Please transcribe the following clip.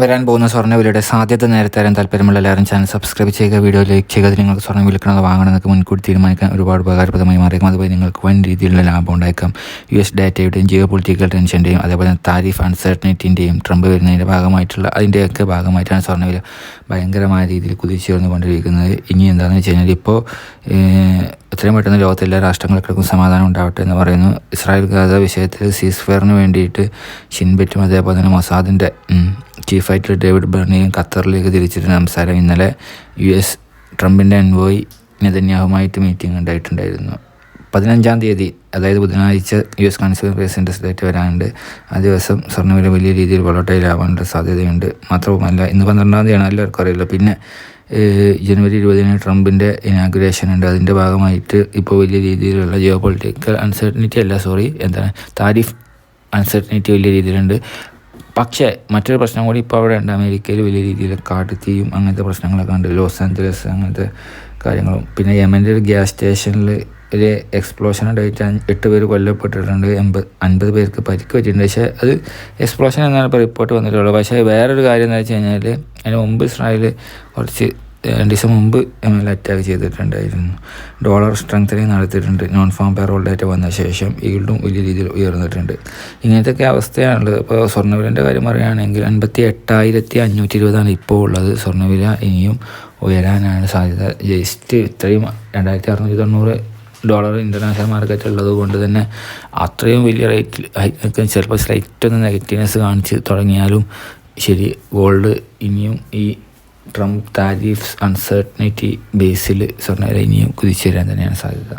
വരാൻ പോകുന്ന സ്വർണവിലയുടെ സാധ്യത നേരത്തെ അറിയാൻ താല്പര്യമുള്ള എല്ലാവരും ചാനൽ സബ്സ്ക്രൈബ് ചെയ്യുക വീഡിയോ ലൈക്ക് ചെയ്യുക നിങ്ങൾക്ക് സ്വർണം വിൽക്കണത് വാങ്ങണമെന്നൊക്കെ മുൻകൂട്ടി തീരുമാനിക്കാൻ ഒരുപാട് ഉപകാരപ്രദമായി മാറിയേക്കും. അതുപോലെ നിങ്ങൾക്ക് വൻ രീതിയിലുള്ള ലാഭം ഉണ്ടായേക്കാം. യു എസ് ഡാറ്റയുടെയും ജിയോ പൊളിറ്റിക്കൽ ടെൻഷന്റെയും അതേപോലെ തന്നെ താരിഫ് അൺസർട്ടനിറ്റിന്റെയും ട്രംപ് വരുന്നതിന്റെ ഭാഗമായിട്ടുള്ള അതിന്റെയൊക്കെ ഭാഗമായിട്ടാണ് സ്വർണവില ഭയങ്കരമായ രീതിയിൽ കുതിച്ചു ചേർന്നുകൊണ്ടിരിക്കുന്നത് ഇനി എന്താണെന്ന് വെച്ച് കഴിഞ്ഞാൽ ഇപ്പോൾ എത്രയും പെട്ടെന്ന് ലോകത്തെ എല്ലാ രാഷ്ട്രങ്ങൾക്കും സമാധാനം ഉണ്ടാവട്ടെ എന്ന് പറയുന്നു. ഇസ്രായേൽ ഗാസ വിഷയത്തിൽ സീസ് ഫെയറിന് വേണ്ടിയിട്ട് ഷിൻബെറ്റും അതേപോലെ തന്നെ മൊസാദിന്റെ ചീഫ് ആയിട്ട് ഡേവിഡ് ബർണിയും ഖത്തറിലേക്ക് തിരിച്ചിട്ട് സംസാരം ഇന്നലെ യു എസ് ട്രംപിന്റെ എൻവോയ് നെതന്യാഹുമായിട്ട് മീറ്റിംഗ് ഉണ്ടായിട്ടുണ്ടായിരുന്നു. പതിനഞ്ചാം തീയതി അതായത് ബുധനാഴ്ച യു എസ് കൺസ്യൂമർ പ്രസിഡന്റ് വരാനുണ്ട്. ആ ദിവസം സ്വർണവില വലിയ രീതിയിൽ വളട്ടയിലാവാനുള്ള സാധ്യതയുണ്ട്. മാത്രവുമല്ല ഇന്ന് പന്ത്രണ്ടാം തീയതിയാണ് എല്ലാവർക്കും അറിയില്ല പിന്നെ ജനുവരി ഇരുപതിന് ട്രംപിന്റെ ഇനാഗുറേഷൻ ഉണ്ട്. അതിന്റെ ഭാഗമായിട്ട് ഇപ്പോൾ വലിയ രീതിയിലുള്ള ജിയോ പൊളിറ്റിക്കൽ അൺസർട്ടനിറ്റി അല്ല സോറി എന്താണ് താരിഫ് അൺസർട്ടനിറ്റി വലിയ രീതിയിലുണ്ട്. പക്ഷേ മറ്റൊരു പ്രശ്നം കൂടി ഇപ്പോൾ അവിടെ ഉണ്ട്. അമേരിക്കയിൽ വലിയ രീതിയിൽ കാട്ടുതീയും അങ്ങനത്തെ പ്രശ്നങ്ങളൊക്കെ ഉണ്ട്. ലോസ് ആഞ്ചലസ് അങ്ങനത്തെ കാര്യങ്ങളും. പിന്നെ യമന്റെ ഒരു ഗ്യാസ് സ്റ്റേഷനിൽ ഒരു എക്സ്പ്ലോഷൻ ഉണ്ടായിട്ട് എട്ട് പേര് കൊല്ലപ്പെട്ടിട്ടുണ്ട്. എൺപത് അൻപത് പേർക്ക് പരിക്ക് പറ്റിയിട്ടുണ്ട്. പക്ഷേ അത് എക്സ്പ്ലോഷൻ എന്നാണ് ഇപ്പോൾ റിപ്പോർട്ട് വന്നിട്ടുള്ളത്. പക്ഷേ വേറൊരു കാര്യം എന്ന് വെച്ച് കഴിഞ്ഞാൽ അതിന് മുമ്പ് ഇസ്രായേൽ കുറച്ച് രണ്ട് ദിവസം മുമ്പ് എം എൽ അറ്റാക്ക് ചെയ്തിട്ടുണ്ടായിരുന്നു. ഡോളർ സ്ട്രെങ്തനിങ് നടത്തിയിട്ടുണ്ട്. നോൺ ഫാം പേറോൾ ഡേറ്റ വന്ന ശേഷം ഈൽഡും വലിയ രീതിയിൽ ഉയർന്നിട്ടുണ്ട്. ഇങ്ങനത്തെയൊക്കെ അവസ്ഥയാണുള്ളത്. ഇപ്പോൾ സ്വർണവിലന്റെ കാര്യം പറയുകയാണെങ്കിൽ അൻപത്തി എട്ടായിരത്തി അഞ്ഞൂറ്റി ഇരുപതാണ് ഇപ്പോൾ ഉള്ളത്. സ്വർണവില ഇനിയും ഉയരാനാണ് സാധ്യത. ജസ്റ്റ് ഇത്രയും രണ്ടായിരത്തി അറുന്നൂറ്റി തൊണ്ണൂറ് ഡോളർ ഇന്റർനാഷണൽ മാർക്കറ്റ് ഉള്ളത് കൊണ്ട് തന്നെ അത്രയും വലിയ റേറ്റിൽ ചിലപ്പോൾ സ്ലൈറ്റ് ഒന്ന് നെഗറ്റീവ്നെസ് കാണിച്ച് തുടങ്ങിയാലും ശരി ഗോൾഡ് ഇനിയും ഈ ട്രംപ് താരിഫ്സ് അൺസർട്ടനിറ്റി ബേസിൽ സ്വർണവില ഇനിയും കുതിച്ചു വരാൻ തന്നെയാണ് സാധ്യത.